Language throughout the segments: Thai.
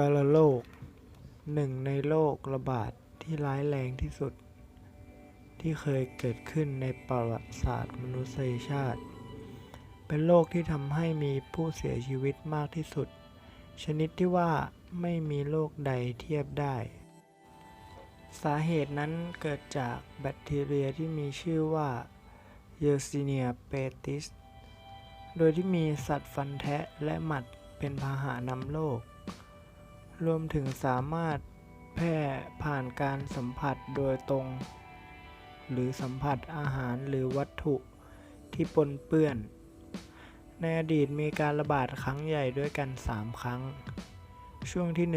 กาฬโรคหนึ่งในโรคระบาดที่ร้ายแรงที่สุด ที่เคยเกิดขึ้นในประวัติศาสตร์มนุษยชาติ เป็นโรคที่ทำให้มีผู้เสียชีวิตมากที่สุด ชนิดที่ว่าไม่มีโรคใดเทียบได้ สาเหตุนั้นเกิดจากแบคทีเรียที่มีชื่อว่า Yersinia pestis โดยที่มีสัตว์ฟันแทะและหมัดเป็นพาหะนำโรค รวมถึงสามารถแพร่ผ่านการสัมผัสโดยตรง หรือสัมผัสอาหารหรือวัตถุที่ปนเปื้อน ในอดีตมีการระบาดครั้งใหญ่ด้วยกัน 3 ครั้ง ช่วงที่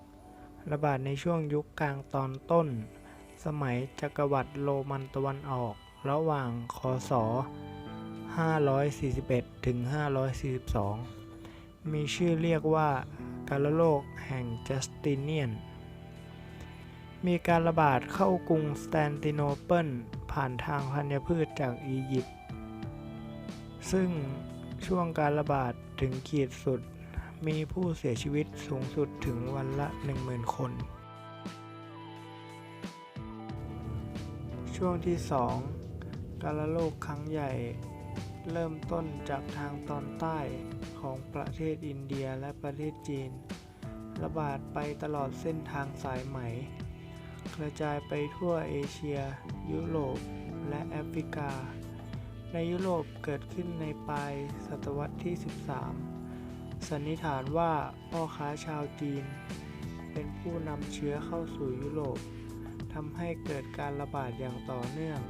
1 ระบาดในช่วงยุคกลางตอนต้น สมัยจักรวรรดิโรมันตะวันออก ระหว่างคศ 541 ถึง 542 มีชื่อเรียกว่า การโรคแห่งจัสติเนียน มีการระบาดเข้ากรุงสแตนติโนเปิลผ่านทางพันธุ์พืชจากอียิปต์ ซึ่งช่วงการระบาดถึงขีดสุด มีผู้เสียชีวิตสูงสุดถึงวันละ 10,000 คน ช่วงที่ 2 การระโรคครั้งใหญ่ เริ่มต้นจากทางตอนใต้ของประเทศอินเดียและประเทศจีน ระบาดไปตลอดเส้นทางสายไหม กระจายไปทั่วเอเชีย ยุโรป และแอฟริกา ในยุโรปเกิดขึ้นในปลายศตวรรษที่ 13 สันนิษฐานว่าพ่อค้าชาวจีน เป็นผู้นำเชื้อเข้าสู่ยุโรปทำให้เกิดการระบาดอย่างต่อเนื่อง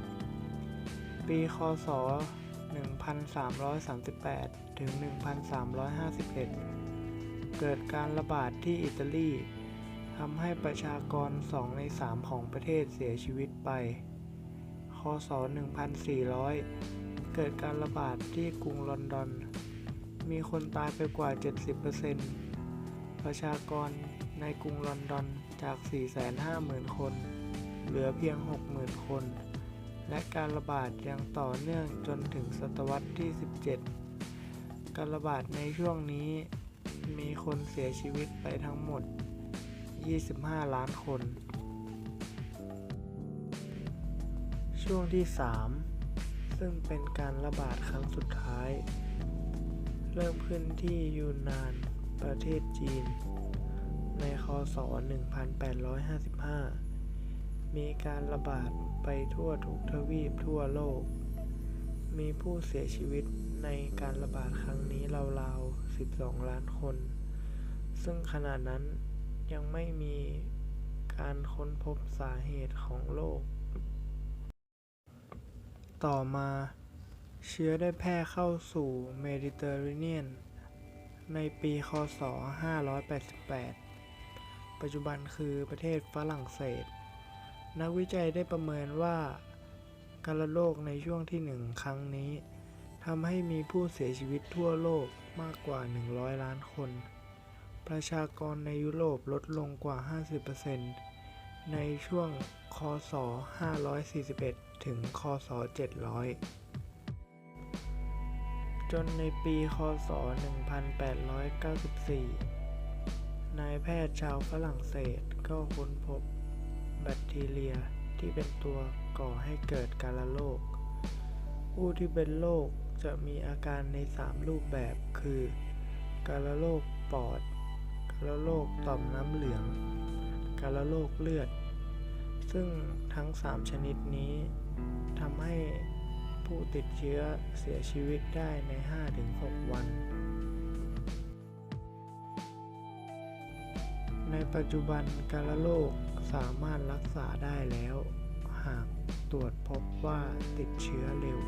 ปี คศ 1338 ถึง 1351 เกิดการระบาดที่อิตาลีทำให้ประชากร 2 ใน 3 ของประเทศเสียชีวิตไป คศ 1400 เกิดการระบาดที่กรุงลอนดอน มีคนตายไปกว่า 70%ประชากรในกรุงลอนดอนจาก 450,000 คน เหลือเพียง 60,000 คน และการระบาดยังต่อเนื่องจนถึงศตวรรษที่ 17 การระบาดในช่วงนี้มีคนเสียชีวิตไปทั้งหมด 25 ล้านคน ช่วงที่ 3 ซึ่งเป็นการระบาดครั้งสุดท้าย เริ่มขึ้นที่ยูนนานประเทศจีน ในคศ 1855 มีการระบาดไปทั่วทุกทวีปทั่วโลก มีผู้เสียชีวิตในการระบาดครั้งนี้ราวๆ 12 ล้านคน ซึ่งขณะนั้นยังไม่มีการค้นพบสาเหตุของโรค ต่อมาเชื้อได้แพร่เข้าสู่เมดิเตอร์เรเนียน ในปีคศ 588 ปัจจุบันคือประเทศฝรั่งเศส นักวิจัยได้ประเมินว่าการระโรคในช่วงที่หนึ่งครั้งนี้ทำให้มีผู้เสียชีวิตทั่วโลกมากกว่า 100 ล้านคน ประชากรในยุโรปลดลงกว่า 50%ในช่วง คศ 541 ถึง คศ 700 จนในปี คศ 1894 นายแพทย์ชาวฝรั่งเศสก็ค้นพบ ทีเรียที่เป็นตัวก่อให้เกิดการะโรค ผู้ที่เป็นโรคจะมีอาการใน 3 รูปแบบคือ การะโรคปอด การะโรคต่อมน้ำเหลือง การระโรคเลือด ซึ่งทั้ง 3 ชนิดนี้ทำให้ผู้ติดเชื้อเสียชีวิตได้ใน 5-6 วัน ในปัจจุบันการโรคสามารถรักษาได้แล้ว หากตรวจพบว่าติดเชื้อเร็ว